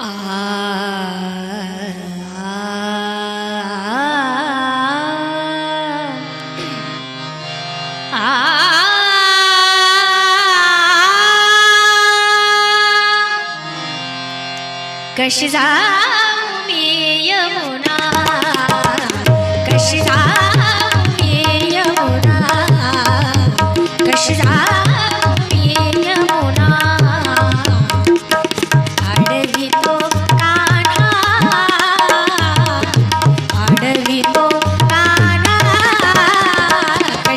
आ कशी जाऊ मी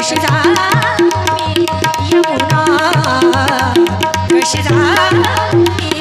कशी यमुना कशी